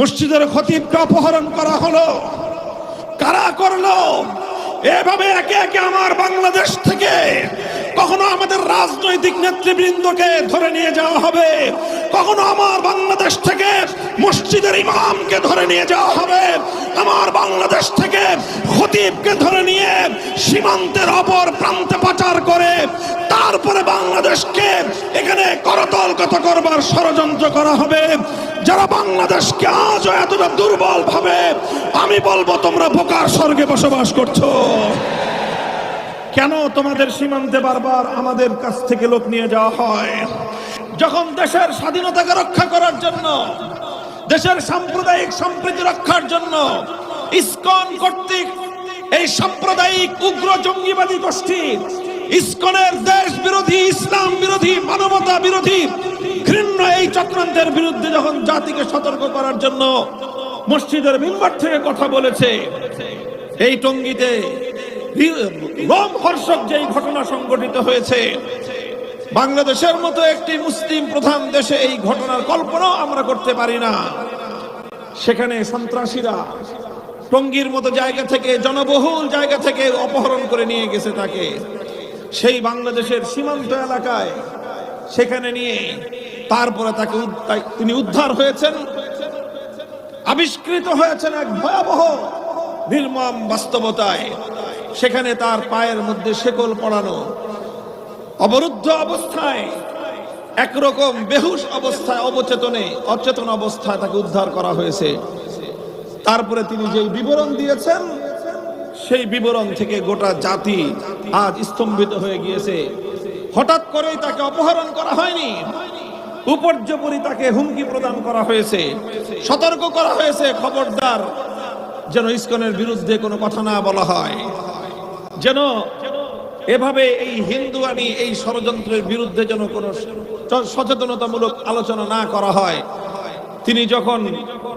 মসজিদের খতিবকে অপহরণ করা হলো। কারা করল? এভাবে একে একে আমার বাংলাদেশ থেকে কখনো আমাদের রাজনৈতিক নেতৃবৃন্দকে ধরে নিয়ে যাওয়া হবে। কখনো আমার বাংলাদেশ থেকে মসজিদের ইমামকে ধরে নিয়ে যাওয়া হবে। আমার বাংলাদেশ থেকে খতিবকে ধরে নিয়ে সীমান্তের অপর প্রান্তে পাচার করে তারপরে বাংলাদেশকে এখানে করতল কত করবার ষড়যন্ত্র করা হবে? যারা বাংলাদেশকে আজও এতটা দুর্বল ভাবে, আমি বলব তোমরা বোকার স্বর্গে বসবাস করছ। কেন তোমাদের সীমান্তে বারবার আমাদের কাছ থেকে লোক নিয়ে যাওয়া হয়? যখন দেশের স্বাধীনতাকে রক্ষা করার জন্য, দেশের সাম্প্রদায়িক সম্প্রীতি রক্ষার জন্য ইস্কন কর্তৃক এই সাম্প্রদায়িক উগ্র জঙ্গিবাদী গোষ্ঠী, ইসকনের দেশ বিরোধী, ইসলাম বিরোধী, মানবতা বিরোধী, ঘৃণ্য এই চক্রান্তের বিরুদ্ধে যখন জাতিকে সতর্ক করার জন্য মসজিদের মিম্বার থেকে কথা বলেছে, এই টঙ্গিতে রোমহর্ষক যেই ঘটনা সংঘটিত হয়েছে, বাংলাদেশের মতো একটি মুসলিম প্রধান দেশে এই ঘটনার কল্পনাও আমরা করতে পারি না। সেখানে সন্ত্রাসীরা টঙ্গীর মতো জায়গা থেকে, জনবহুল জায়গা থেকে অপহরণ করে নিয়ে গেছে তাকে। সেই বাংলাদেশের সীমান্ত এলাকায় সেখানে নিয়ে তারপরে তাকে তিনি উদ্ধার হয়েছেন। আবিষ্কৃত হয়েছেন এক ভয়াবহ নির্মম বাস্তবতায়। সেখানে তার পায়ের মধ্যে শেকল পড়ানো। অবরুদ্ধ অবস্থায়, একরকম বেহুশ অবস্থায়, অবচেতনে, অচেতন অবস্থায় তাকে উদ্ধার করা হয়েছে। তারপরে তিনি যেই বিবরণ দিয়েছেন, সেই বিবরণ থেকে গোটা জাতি আজ স্তম্ভিত হয়ে গিয়েছে। হঠাৎ করেই তাকে অপহরণ করা হয়নি। উপর্যপরি তাকে হুমকি প্রদান করা হয়েছে। সতর্ক করা হয়েছে খবরদার, যেন ইস্কনের বিরুদ্ধে কোনো কথা না বলা হয়। যেন এভাবে এই হিন্দুয়ানি এই ষড়যন্ত্রের বিরুদ্ধে যেন কোনো সচেতনতামূলক আলোচনা না করা হয়। তিনি যখন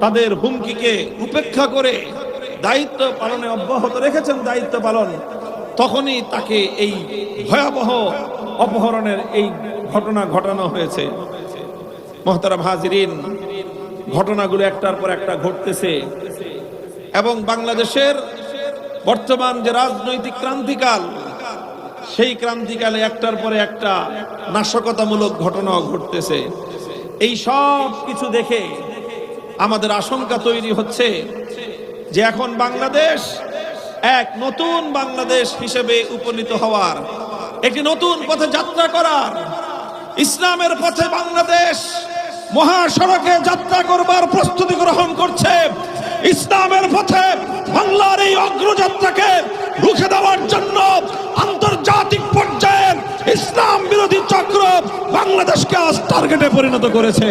তাদের হুমকিকে উপেক্ষা করে দায়িত্ব পালনে অব্যাহত রেখেছেন, দায়িত্ব পালন, তখনই তাকে এই ভয়াবহ অপহরণের এই ঘটনা ঘটানো হয়েছে। মহতারাম হাজিরিন, ঘটনাগুলো একটার পর একটা ঘটতেছে এবং বাংলাদেশের বর্তমান যে রাজনৈতিক ক্রান্তিকাল, সেই ক্রান্তিকালে একটার পরে একটা নাশকতামূলক ঘটনাও ঘটতেছে। এই সব কিছু দেখে আমাদের আশঙ্কা তৈরি হচ্ছে যে এখন বাংলাদেশ এক নতুন বাংলাদেশ হিসেবে উপনীত হওয়ার, একটি নতুন পথে যাত্রা করার, ইসলামের পথে বাংলাদেশ মহাসড়কে যাত্রা করবার প্রস্তুতি গ্রহণ করছে। ইসলামের পথে বাংলার এই অগ্রযাত্রাকে রুখে দেওয়ার জন্য আন্তর্জাতিক পর্যায়ে ইসলাম বিরোধী চক্র বাংলাদেশকে আজ টার্গেটে পরিণত করেছে।